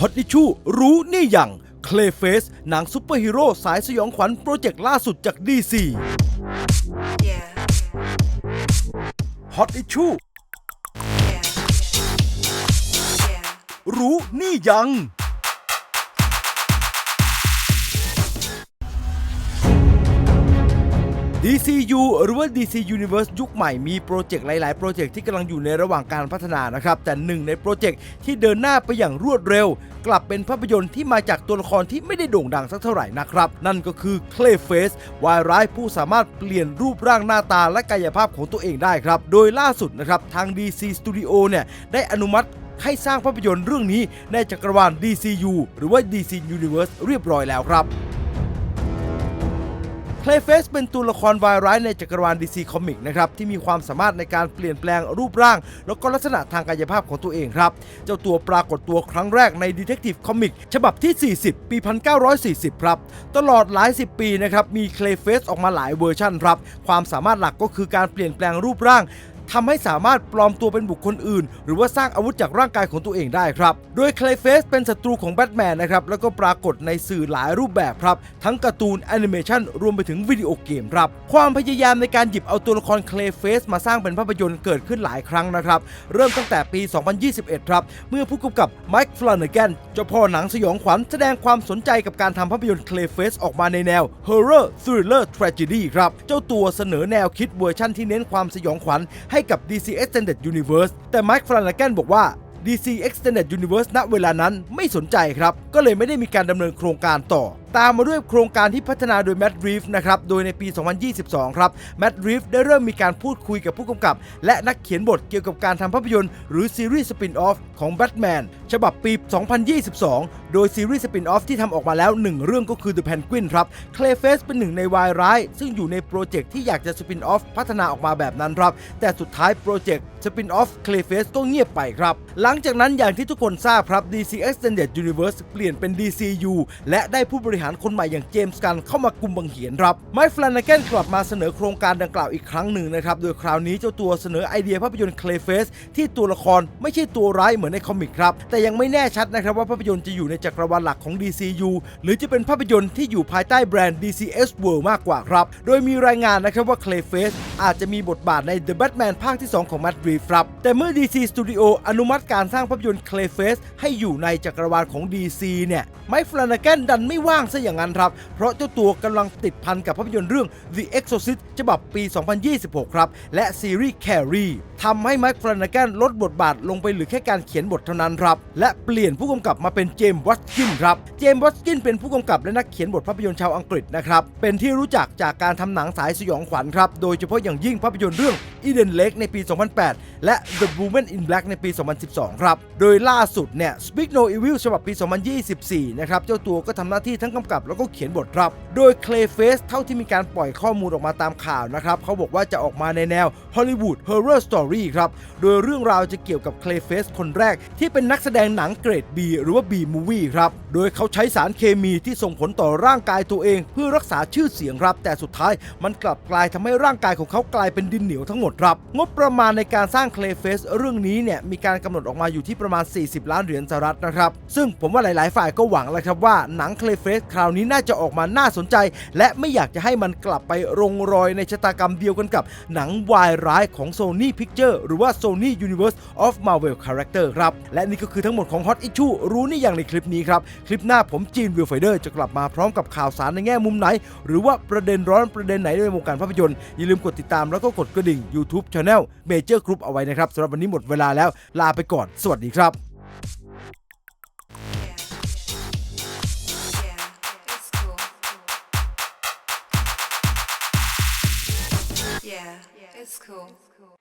ฮอตดิชูรู้นี่อย่างเคลเฟสหนังซูเปอร์ฮีโร่สายสยองขวัญโปรเจกต์ล่าสุดจาก DC Yeah. ฮอตดิชู Yeah. Yeah. รู้นี่ยัง DCU หรือว่า DC Universe ยุคใหม่มีโปรเจกต์หลาย ๆ โปรเจกต์ที่กำลังอยู่ในระหว่างการพัฒนานะครับ แต่หนึ่งในโปรเจกต์ที่เดินหน้าไปอย่างรวดเร็ว กลับเป็นภาพยนตร์ที่มาจากตัวละครที่ไม่ได้โด่งดังสักเท่าไหร่นะครับ นั่นก็คือ Clayface วายร้ายผู้สามารถเปลี่ยนรูปร่างหน้าตาและกายภาพของตัวเองได้ครับ โดยล่าสุดนะครับทาง DC Studio เนี่ยได้อนุมัติให้สร้างภาพยนตร์เรื่องนี้ในจักรวาล DCU หรือว่า DC Universe เรียบร้อยแล้วครับ Clayface เป็นตัวละครวายร้ายในจักรวาล DC Comic นะครับที่มีความสามารถในการเปลี่ยนแปลงรูปร่าง แล้วก็ลักษณะทางกายภาพของตัวเองครับ เจ้าตัวปรากฏตัวครั้งแรกใน Detective Comic ฉบับที่ 40 ปี 1940 ครับ ตลอดหลาย 10 ปีนะครับมี Clayface ออกมาหลายเวอร์ชันครับ ความสามารถหลักก็คือการเปลี่ยนแปลงรูปร่าง ทำให้สามารถปลอมตัวเป็นบุคคลอื่น หรือว่าสร้างอาวุธจากร่างกายของตัวเองได้ครับ โดย Clayface เป็นศัตรูของแบทแมนนะครับ แล้วก็ปรากฏในสื่อหลายรูปแบบครับ ทั้งการ์ตูนแอนิเมชันรวมไปถึงวิดีโอเกมครับ ความพยายามในการหยิบเอาตัวละคร Clayface มาสร้างเป็นภาพยนตร์เกิดขึ้นหลายครั้งนะครับ เริ่มตั้งแต่ปี 2021 ครับ เมื่อผู้กำกับ Mike Flanagan เจ้าพ่อหนังสยองขวัญแสดงความสนใจกับการทำภาพยนตร์ Clayface ออกมาในแนว Horror Thriller Tragedy ครับ เจ้าตัวเสนอแนวคิดเวอร์ชั่นที่เน้นความสยองขวัญให้กับ DC Extended Universe แต่ Mike Flanagan บอกว่า DC Extended Universe ณเวลานั้นไม่สนใจครับ ก็เลยไม่ได้มีการดำเนินโครงการต่อ ตามมาด้วยโครงการที่พัฒนาโดย Matt Reeves นะครับ โดยในปี 2022 ครับ Matt Reeves ได้เริ่มมีการพูดคุยกับผู้กำกับ และนักเขียนบทเกี่ยวกับการทำภาพยนตร์หรือซีรีส์สปินออฟของ Batman ฉบับปี 2022 โดยซีรีส์สปินออฟที่ทำออกมาแล้ว 1 เรื่องก็คือ The Penguin ครับ Clayface เป็นหนึ่งในวายร้าย ซึ่งอยู่ในโปรเจกต์ที่อยากจะสปินออฟพัฒนาออกมาแบบนั้นครับแต่สุดท้ายโปรเจกต์สปินออฟ Clayface ก็เงียบไปครับ หลังจากนั้นอย่างที่ทุกคนทราบครับ DC Extended Universe เปลี่ยนเป็น DCU และได้ผู้บริหารคนใหม่อย่างเจมส์กันเข้ามากุมบังเหียนครับไมค์ฟลานเกนกลับมาเสนอโครงการดังกล่าวอีกครั้งหนึ่งนะครับโดยคราวนี้เจ้าตัวเสนอไอเดียภาพยนตร์ Clayface ที่ตัวละครไม่ใช่ตัวร้ายเหมือนในคอมิกครับแต่ยังไม่แน่ชัดนะครับว่าภาพยนตร์จะอยู่ในจักรวาลหลักของ DCU หรือจะเป็นภาพยนตร์ที่อยู่ภายใต้แบรนด์ DCS World มากกว่าครับ โดยมีรายงานนะครับว่า Clayface อาจจะมีบทบาทใน The Batman ภาคที่ 2 ของ Matt Reeves ครับ แต่เมื่อ DC Studio อนุมัติการสร้างภาพยนตร์ Clayface ให้อยู่ในจักรวาลของ DC เนี่ย ไมค์ฟลานเกนดันไม่ว่างซะอย่างนั้นครับ เพราะเจ้าตัวกำลังติดพันกับภาพยนตร์เรื่อง The Exorcist ฉบับปี 2026 ครับ และซีรีส์ Carrie ทำให้ไมค์ฟลานเกนลดบทบาทลงไปเหลือแค่การเขียนบทเท่านั้นครับ และเปลี่ยนผู้กำกับมาเป็นเจมส์วัตกินครับ เจมส์วัตกินเป็นผู้กำกับและนักเขียนบทภาพยนตร์ชาวอังกฤษนะครับ เป็นที่รู้จักจากการทำหนังสายสยองขวัญครับ โดยเฉพาะอย่างยิ่งภาพยนตร์เรื่อง Eden Lake ในปี 2008 และ The Woman in Black ในปี 2012 ครับ โดยล่าสุดเนี่ย Speak No Evil ฉบับปี 2024 นะครับ เจ้าตัวก็ทำหน้าที่ทั้งกำกับแล้วก็เขียนบทครับ โดย Clayface เท่าที่มีการปล่อยข้อมูลออกมาตามข่าวนะครับเขาบอกว่าจะออกมาในแนว Hollywood Horror Story ครับ โดยเรื่องราวจะเกี่ยวกับ Clayface คนแรก ที่เป็นนักแสดงหนังเกรด B หรือว่า B movie ครับ โดยเขาใช้สารเคมีที่ส่งผลต่อร่างกายตัวเอง เพื่อรักษาชื่อเสียงครับ แต่สุดท้ายมันกลับกลายทำให้ร่างกายของเขากลายเป็นดินเหนียวทั้งหมดครับ งบประมาณในการสร้าง Clayface เรื่องนี้เนี่ยมีการกำหนดออกมาอยู่ที่ประมาณ 40 ล้านเหรียญสหรัฐนะครับ ซึ่งผมว่าหลาย ๆ ฝ่ายก็หวังแล้วครับว่าหนัง Clayface คคราวนี้น่าจะออกมาน่าสนใจ และไม่อยากจะให้มันกลับไปรงรอยในชะตากรรมเดียวกันกับหนังวายร้ายของ Sony Picture หรือว่า Sony Universe of Marvel Character ครับ และนี่ก็คือทั้งหมดของ Hot Issue รู้นี่อย่างในคลิปนี้ครับ คลิปหน้าผมจีนวิลไฟเดอร์จะกลับมาพร้อมกับข่าวสารในแง่มุมไหน หรือว่าประเด็นร้อนประเด็นไหนในวงการภาพยนตร์อย่าลืมกดติดตามแล้วก็กดกระดิ่ง YouTube Channel Major Group เอาไว้นะครับสำหรับวันนี้หมดเวลาแล้วลาไปก่อน สวัสดีครับ Yeah, yeah. It's cool. It's cool.